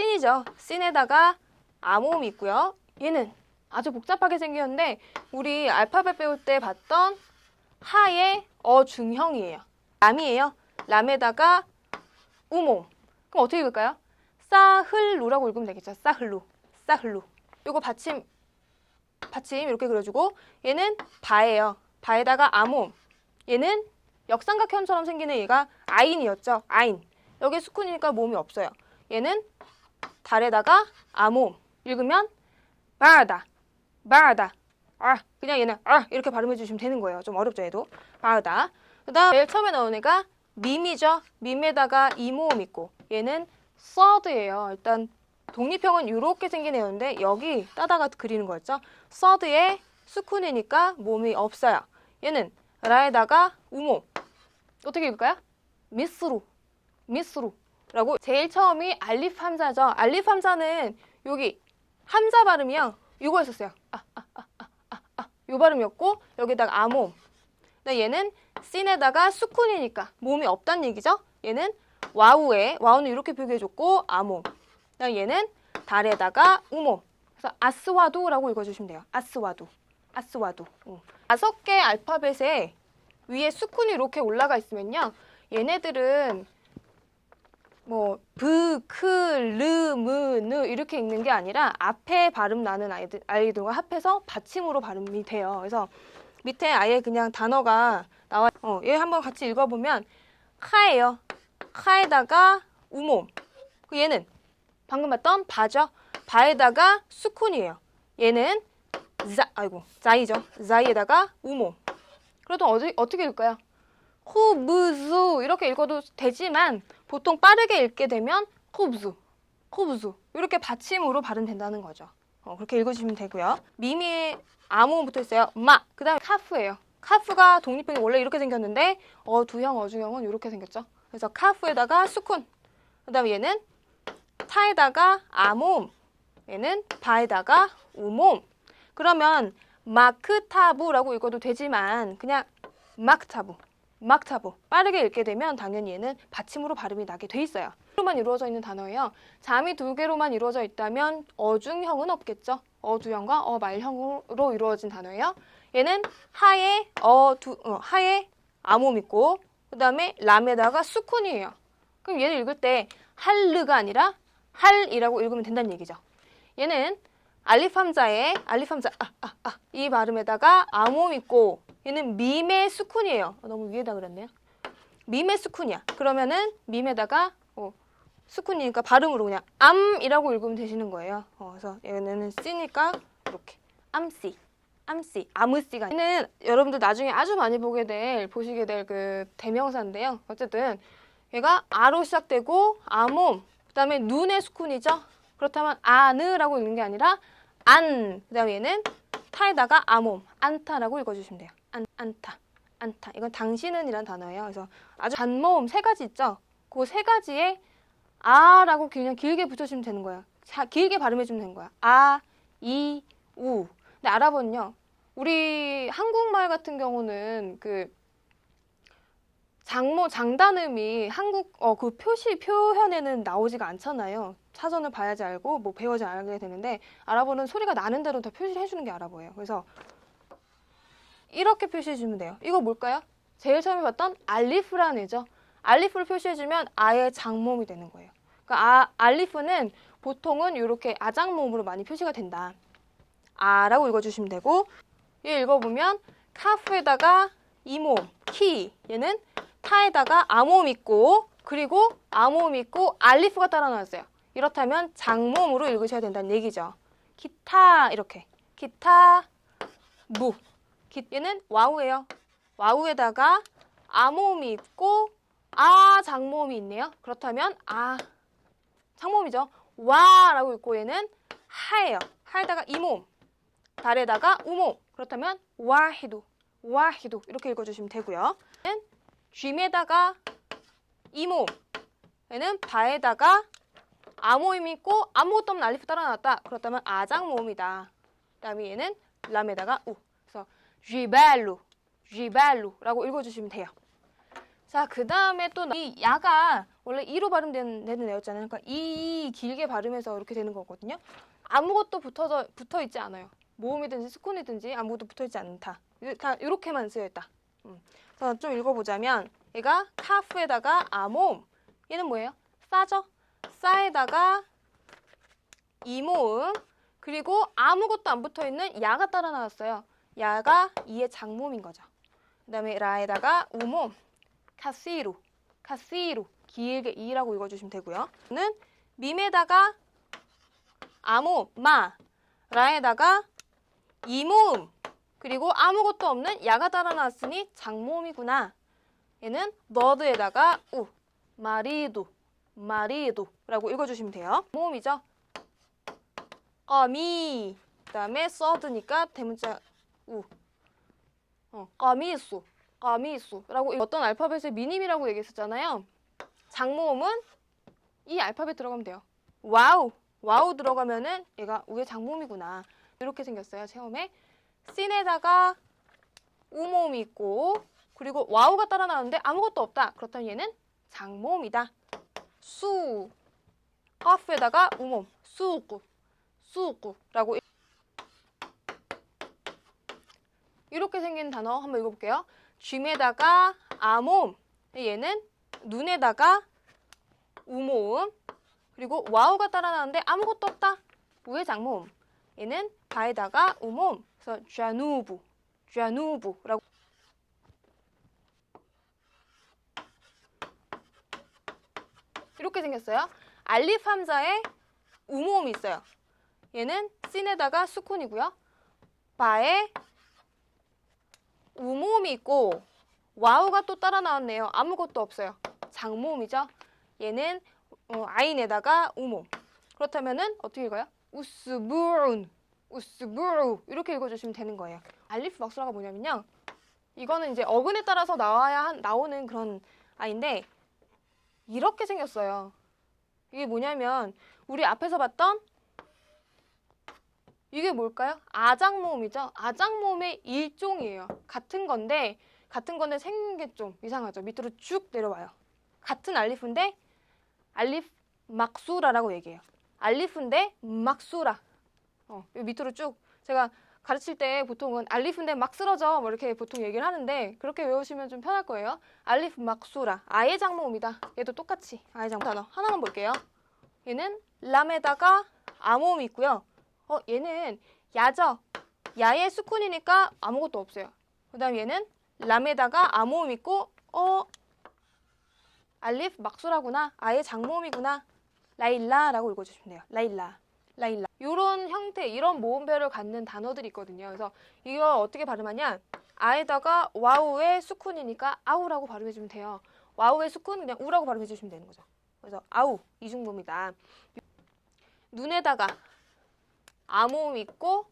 씬이죠. 씬에다가 아모음이 있고요. 얘는 아주 복잡하게 생겼는데 우리 알파벳 배울 때 봤던 하의 어중형이에요. 람이에요. 람에다가 우모. 그럼 어떻게 읽을까요? 싸흘루라고 읽으면 되겠죠. 싸흘루. 싸흘루. 요거 받침 받침 이렇게 그려주고 얘는 바예요. 바에다가 아모. 얘는 역삼각형처럼 생기는 얘가 아인이었죠. 아인. 여기 수kun이니까 몸이 없어요. 얘는 달에다가 아모. 읽으면 바다. 바다. 아, 그냥 얘는 아 이렇게 발음해 주시면 되는 거예요. 좀 어렵죠, 얘도. 바다. 그다음 제일 처음에 나오는 애가 밈이죠. 밈에다가 이모음 있고 얘는 서드예요. 일단 독립형은 이렇게 생긴 애였는데 여기 따다가 그리는 거였죠. 서드에 수쿤이니까 몸이 없어요. 얘는 라에다가 우모. 어떻게 읽을까요? 미스루. 미스루 라고 제일 처음이 알리프 함자죠. 알리프 함자는 여기 함자 발음이요. 이거였었어요. 아, 아, 아, 아, 아, 아. 요 발음이었고 여기다가 아모. 근데 얘는 씬에다가 수쿤이니까 몸이 없다는 얘기죠. 얘는 와우에 와우는 이렇게 표기해줬고. 그다음 얘는 달에다가 우모. 그래서 아스와두라고 읽어주시면 돼요. 아스와두. 아스와두. 응. 다섯 개 알파벳에 위에 수쿤이 이렇게 올라가 있으면요. 얘네들은 뭐 브, 크, 르, 무, 느 이렇게 읽는 게 아니라 앞에 발음 나는 아이들, 아이들과 합해서 받침으로 발음이 돼요. 그래서 밑에 아예 그냥 단어가 나와. 어, 얘 한번 같이 읽어보면 카예요. 카에다가 우모. 그 얘는 방금 봤던 바죠. 바에다가 수쿤이에요. 얘는 자, 아이고 자이죠. 자이에다가 우모. 그래도 어디, 어떻게 읽을까요? 후브즈 이렇게 읽어도 되지만 보통 빠르게 읽게 되면 후브즈, 후브즈 이렇게 받침으로 발음된다는 거죠. 어, 그렇게 읽으시면 되고요. 미미에 아무 붙어 있어요. 마. 그 다음에 카프예요. 카프가 독립형이 원래 이렇게 생겼는데 어 두형 어중형은 이렇게 생겼죠. 그래서 카프에다가 수쿤. 그 다음에 얘는 타에다가 아몸. 얘는 바에다가 우몸. 그러면 마크타부라고 읽어도 되지만 그냥 마크타부. 막타부 빠르게 읽게 되면 당연히 얘는 받침으로 발음이 나게 돼 있어요. 로만 이루어져 있는 단어예요. 잠이 두 개로만 이루어져 있다면 어중형은 없겠죠. 어두형과 어말형으로 이루어진 단어예요. 얘는 하에 어두 어, 하에 아몸 있고 그다음에 람에다가 수쿤이에요. 그럼 얘를 읽을 때 할르가 아니라 할이라고 읽으면 된다는 얘기죠. 얘는 알리팜자에 알리팜자 아, 아, 아, 이 발음에다가 아몸 있고 얘는 밈의 수쿤이에요. 어, 너무 위에다 그랬네요. 밈의 수쿤이야. 그러면은 밈에다가 어, 수쿤이니까 발음으로 그냥 암이라고 읽으면 되시는 거예요. 어, 그래서 얘는 씨니까 이렇게 암씨, 암씨, 아무씨가 얘는 여러분들 나중에 아주 많이 보게 될 보시게 될 그 대명사인데요. 어쨌든 얘가 아로 시작되고 아몸 그다음에 눈의 수쿤이죠. 그렇다면 아느라고 읽는 게 아니라 안 그다음에 얘는 타에다가 아몸 안타라고 읽어주시면 돼요. 안 안타 안타 이건 당신은이란 단어예요. 그래서 아주 단모음 세 가지 있죠. 그 세 가지에 아라고 그냥 길게 붙여주면 되는 거예요. 자, 길게 발음해주면 되는 거야. 아, 이, 우. 근데 알아보면요. 우리 한국말 같은 경우는 그 장모 장단음이 한국 어 그 표시 표현에는 나오지가 않잖아요. 사전을 봐야지 알고 뭐 배워야지 알게 되는데 알아보는 소리가 나는 대로 더 표시를 해주는 게 알아보예요. 그래서 이렇게 표시해 주면 돼요. 이거 뭘까요? 제일 처음에 봤던 알리프라는 애죠. 알리프를 표시해 주면 아예 장모음이 되는 거예요. 그러니까 아, 알리프는 보통은 이렇게 아장모음으로 많이 표시가 된다. 아라고 읽어주시면 되고 얘 읽어보면 카프에다가 이모음, 키 얘는 타에다가 아모음 있고 그리고 아모음 있고 알리프가 따라 나왔어요. 이렇다면 장모음으로 읽으셔야 된다는 얘기죠. 기타 이렇게 기타 무 기- 얘는 와우예요. 와우에다가 아모음이 있고 아 장모음이 있네요. 그렇다면 아 장모음이죠. 와라고 읽고 얘는 하예요. 하에다가 이모음 달에다가 우모음 그렇다면 와히두 와히두 이렇게 읽어주시면 되고요. 얘는 쥐에다가 이모음 얘는 바에다가 아모임이 있고 아무것도 없는 알리프 따라 나왔다. 그렇다면 아장모음이다. 그 다음에 얘는 람에다가 우. 쥐발루, 쥐발루라고 읽어주시면 돼요. 자, 그 다음에 또 이 야가 원래 이로 발음되는 되는 애였잖아요. 그러니까 이 길게 발음해서 이렇게 되는 거거든요. 아무것도 붙어서 붙어 있지 않아요. 모음이든지 스콘이든지 아무것도 붙어 있지 않다. 다 이렇게만 쓰여 있다. 음. 그래서 좀 읽어보자면 얘가 카프에다가 아모음. 얘는 뭐예요? 싸죠? 싸에다가 이모음. 그리고 아무것도 안 붙어 있는 야가 따라 나왔어요. 야가 이의 장모음인 거죠. 그 다음에 라에다가 우모음. 카시루, 카시루 길게 이라고 읽어주시면 되고요. 는 밈에다가 아모, 마, 라에다가 이모음 그리고 아무것도 없는 야가 따라 나왔으니 장모음이구나. 얘는 너드에다가 우, 마리도, 마리도 라고 읽어주시면 돼요. 모음이죠. 거미 그 다음에 써드니까 대문자 우, 어, 거미수. 가미수라고 어떤 알파벳을 미님이라고 얘기했었잖아요. 장모음은 이 알파벳 들어가면 돼요. 와우, 와우 들어가면은 얘가 우의 장모음이구나. 이렇게 생겼어요. 처음에 씬에다가 우모음이 있고 그리고 와우가 따라 나오는데 아무것도 없다. 그렇다면 얘는 장모음이다. 수, 카프에다가 우모음, 수구, 수구라고 이렇게 생긴 단어 한번 읽어볼게요. 쥐에다가 아모음, 얘는 눈에다가 우모음, 그리고 와우가 따라 나오는데 아무것도 없다. 우의 장모음. 얘는 바에다가 우모음. 그래서 쥐누부, 쥐누부라고. 이렇게 생겼어요. 알리프 함자에 우모음이 있어요. 얘는 씬에다가 수콘이고요. 바에 우모음이 있고 와우가 또 따라 나왔네요. 아무것도 없어요. 장모음이죠. 얘는 어, 아인에다가 우모음. 그렇다면은 어떻게 읽어요? 우스부룬, 우스부루 이렇게 읽어주시면 되는 거예요. 알리프 막수라가 뭐냐면요. 이거는 이제 어근에 따라서 나와야 한, 나오는 그런 아인데 이렇게 생겼어요. 이게 뭐냐면 우리 앞에서 봤던 이게 뭘까요? 아장모음이죠. 아장모음의 일종이에요. 같은 건데 같은 건데 생긴 게 좀 이상하죠. 밑으로 쭉 내려와요. 같은 알리프인데 알리프 막수라라고 얘기해요. 알리프인데 막수라. 어, 이 밑으로 쭉 제가 가르칠 때 보통은 알리프인데 막 쓰러져 뭐 이렇게 보통 얘기를 하는데 그렇게 외우시면 좀 편할 거예요. 알리프 막수라. 아예 장모음이다. 얘도 똑같이 아예 장모 단어 하나만 볼게요. 얘는 람에다가 아모음이 있고요. 어, 얘는 야죠. 야의 수쿤이니까 아무것도 없어요. 그 다음 얘는 람에다가 아모음 있고, 어, 알리프 막수라구나. 아예 장모음이구나. 라일라라고 읽어주시면 돼요. 라일라. 라일라. 이런 형태, 이런 모음별을 갖는 단어들이 있거든요. 그래서 이거 어떻게 발음하냐? 아에다가 와우의 수쿤이니까 아우라고 발음해주면 돼요. 와우의 수쿤 그냥 우라고 발음해주시면 되는 거죠. 그래서 아우 이중모입니다. 눈에다가 아모음 있고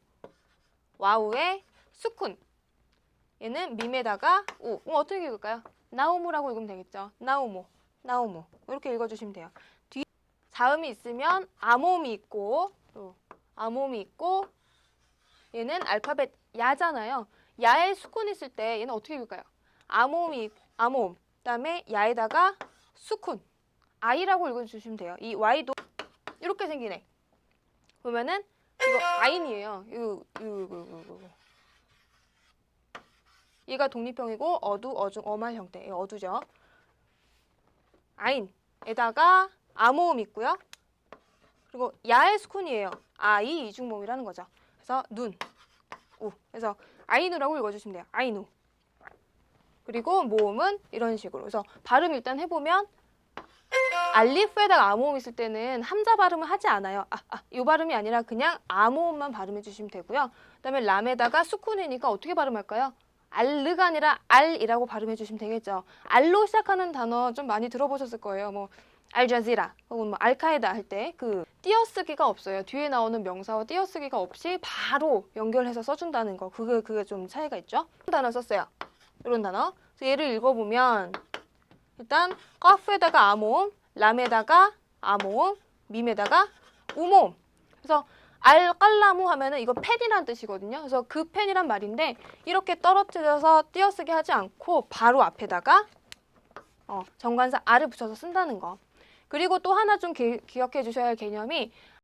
와우의 수쿤. 얘는 밈에다가 우. 그럼 어떻게 읽을까요? 나우무라고 읽으면 되겠죠. 나우모 나우모 이렇게 읽어주시면 돼요. 뒤 자음이 있으면 아모음이 있고 또 아모음이 있고 얘는 알파벳 야잖아요. 야에 수쿤 있을 때 얘는 어떻게 읽을까요? 아모음이 아모음. 그다음에 야에다가 수쿤. 아이라고 읽어주시면 돼요. 이 Y도 이렇게 생기네. 보면은 이거 아인이에요. 이거, 이거, 이거, 이거, 이거. 얘가 독립형이고 어두, 어중, 어말 형태. 이 어두죠. 아인에다가 아모음 있고요. 그리고 야의 스콘이에요. 아이 이중모음이라는 거죠. 그래서 눈, 우. 그래서 아이누라고 읽어주시면 돼요. 아이누. 그리고 모음은 이런 식으로. 그래서 발음 일단 해보면 알리프에다가 아모음 있을 때는 함자 발음을 하지 않아요. 아, 아, 이 발음이 아니라 그냥 아모음만 발음해 주시면 되고요. 그다음에 람에다가 수쿤이니까 어떻게 발음할까요? 알르가 아니라 알이라고 발음해 주시면 되겠죠. 알로 시작하는 단어 좀 많이 들어보셨을 거예요. 뭐 알자지라 혹은 뭐 알카에다 할 때 그 띄어쓰기가 없어요. 뒤에 나오는 명사와 띄어쓰기가 없이 바로 연결해서 써준다는 거. 그게 그게 좀 차이가 있죠. 단어 썼어요. 이런 단어. 그래서 얘를 읽어보면 일단 카프에다가 아모음, 람에다가 아모음, 밈에다가 우모음. 그래서 알깔라무 하면은 이거 펜이란 뜻이거든요. 그래서 그 펜이란 말인데 이렇게 떨어뜨려서 띄어쓰기 하지 않고 바로 앞에다가 어, 정관사 아를 붙여서 쓴다는 거. 그리고 또 하나 좀 기, 기억해 주셔야 할 개념이